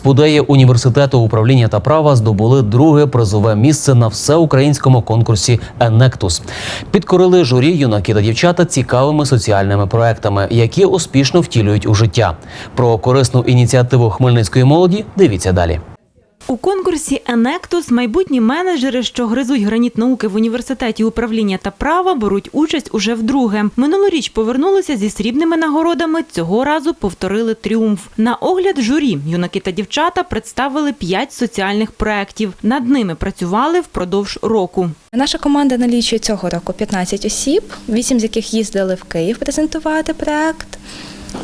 Спудеї університету управління та права здобули друге призове місце на всеукраїнському конкурсі Енектус. Підкорили журі юнаки та дівчата цікавими соціальними проектами, які успішно втілюють у життя. Про корисну ініціативу хмельницької молоді дивіться далі. У конкурсі «Енектус» майбутні менеджери, що гризуть граніт науки в університеті управління та права, беруть участь уже вдруге. Минулоріч повернулися зі срібними нагородами. Цього разу повторили тріумф. На огляд журі юнаки та дівчата представили п'ять соціальних проєктів. Над ними працювали впродовж року. Наша команда налічує цього року 15 осіб, 8 з яких їздили в Київ презентувати проект.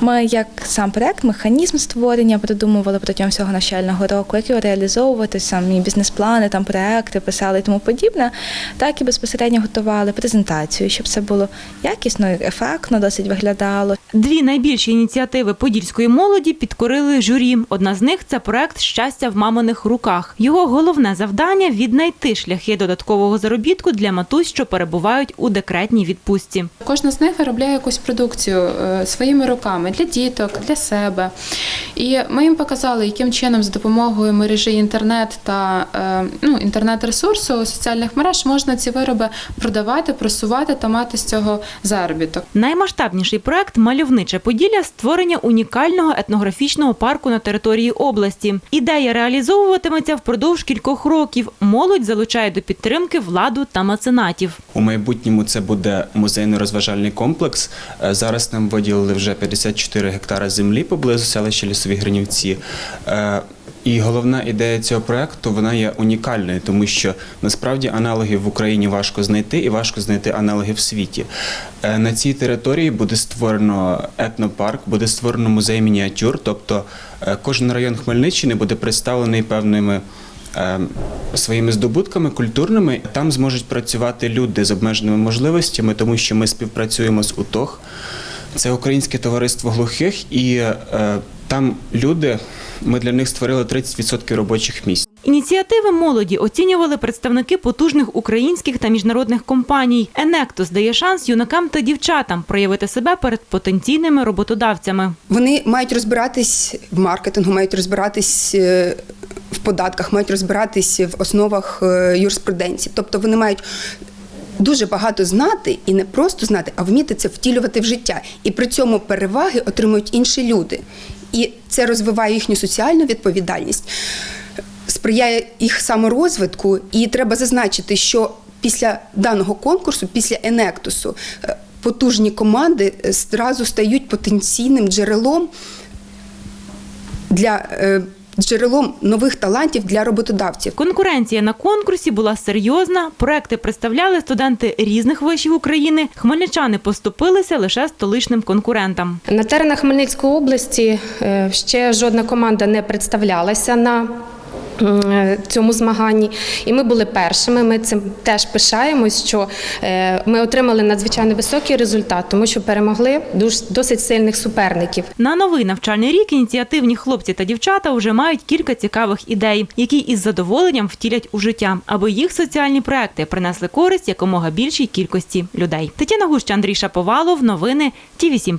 Ми, як сам проект, механізм створення придумували протягом всього навчального року, як його реалізовувати, самі бізнес-плани, там проекти писали і тому подібне, так і безпосередньо готували презентацію, щоб це було якісно, і ефектно, досить виглядало. Дві найбільші ініціативи подільської молоді підкорили журі. Одна з них це проект Щастя в маминих руках. Його головне завдання віднайти шляхи додаткового заробітку для матусь, що перебувають у декретній відпустці. Кожна з них виробляє якусь продукцію е, своїми руками для діток, для себе. І ми їм показали, яким чином з допомогою мережі інтернет та е, ну, інтернет-ресурсу соціальних мереж можна ці вироби продавати, просувати та мати з цього заробіток. Наймасштабніший проект Мальовниче Поділля створення унікального етнографічного парку на території області. Ідея реалізовуватиметься впродовж кількох років. Молодь залучає до підтримки владу та меценатів. У майбутньому це буде музейно-розважальний комплекс. Е, Зараз нам виділили вже 54 гектара землі поблизу селища Лісові Гринівці. Е, І головна ідея цього проекту вона є унікальною, тому що насправді аналогів в Україні важко знайти і важко знайти аналоги в світі. Е, На цій території буде створено етнопарк, буде створено музей мініатюр, тобто е, кожен район Хмельниччини буде представлений певними своїми здобутками культурними. Там зможуть працювати люди з обмеженими можливостями, тому що ми співпрацюємо з УТОГ. Це Українське товариство глухих, і е, там люди. Ми для них створили 30% робочих місць. Ініціативи молоді оцінювали представники потужних українських та міжнародних компаній. Енектус дає шанс юнакам та дівчатам проявити себе перед потенційними роботодавцями. Вони мають розбиратись в маркетингу, мають розбиратись е, в податках, мають розбиратись в основах е, юриспруденції. Тобто вони мають дуже багато знати і не просто знати, а вміти це втілювати в життя. І при цьому переваги отримують інші люди. І це розвиває їхню соціальну відповідальність, сприяє їх саморозвитку. І треба зазначити, що після даного конкурсу, після Енектусу, е, потужні команди е, зразу стають потенційним джерелом для е, джерелом нових талантів для роботодавців. Конкуренція на конкурсі була серйозна. Проекти представляли студенти різних вишів України. Хмельничани поступилися лише столичним конкурентам. На теренах Хмельницької області е, ще жодна команда не представлялася на цьому змаганні, і ми були першими. Ми цим теж пишаємось, що е, ми отримали надзвичайно високий результат, тому що перемогли досить сильних суперників. На новий навчальний рік ініціативні хлопці та дівчата вже мають кілька цікавих ідей, які із задоволенням втілять у життя, аби їх соціальні проекти принесли користь якомога більшій кількості людей. Тетяна Гуща, Андрій Шаповалов. Новини Ті 7